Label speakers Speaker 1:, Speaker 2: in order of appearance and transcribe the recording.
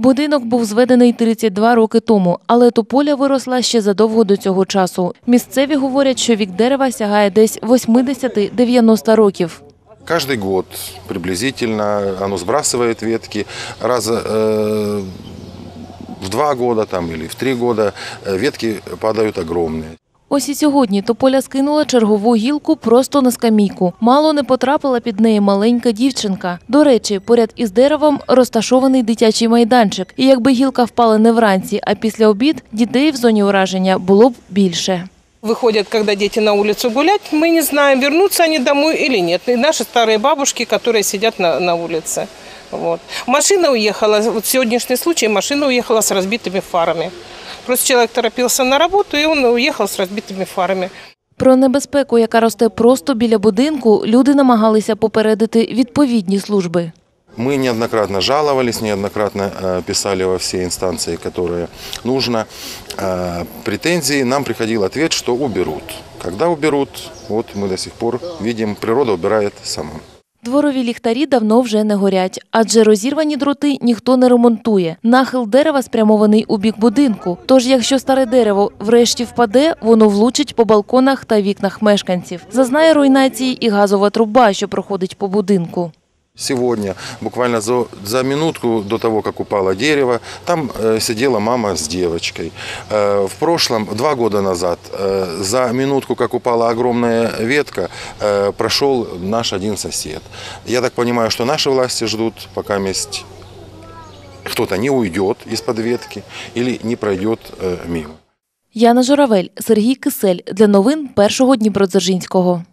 Speaker 1: Будинок був зведений 32 роки тому, але тополя виросла ще задовго до цього часу. Місцеві говорять, що вік дерева сягає десь 80-90 років.
Speaker 2: Каждый год приблизительно оно сбрасывает ветки. Раза э, в два года там, или в три года э, ветки падают огромные.
Speaker 1: Ось і сьогодні тополя скинула чергову гілку просто на скамійку. Мало не потрапила під неї маленька дівчинка. До речі, поряд із деревом розташований дитячий майданчик. І якби гілка впала не вранці, а після обід, дітей в зоні ураження було б більше.
Speaker 3: Выходят, когда дети на улицу гулять, мы не знаем, вернутся они домой или нет. И наши старые бабушки, которые сидят на, на улице. Вот. Машина уехала, вот сегодняшний случай, машина уехала с разбитыми фарами. Просто человек торопился на работу, и он уехал с разбитыми фарами.
Speaker 1: Про небезпеку, яка росте просто біля будинку, люди намагалися попередити відповідні служби.
Speaker 2: Мы неоднократно жаловались, неоднократно э, писали во все инстанции, которые нужно. Э, Претензии нам приходил ответ, что уберут. Когда уберут, вот мы до сих пор видим, природа убирает сама.
Speaker 1: Дворові ліхтарі давно вже не горять, адже розірвані дроти ніхто не ремонтує. Нахил дерева спрямований у бік будинку. Тож, якщо старе дерево врешті впаде, воно влучить по балконах та вікнах мешканців. Зазнає руйнації і газова труба, що проходить по будинку.
Speaker 2: Сегодня, буквально за, за минутку до того, как упало дерево, там э, сидела мама с девочкой. Э, в прошлом, два года назад, э, за минутку, как упала огромная ветка, э, прошел наш один сосед. Я так понимаю, что наши власти ждут, пока месть кто-то не уйдет из-под ветки или не пройдет э, мимо.
Speaker 1: Яна Журавель, Сергій Кисель для новин першого Дніпродзержинського.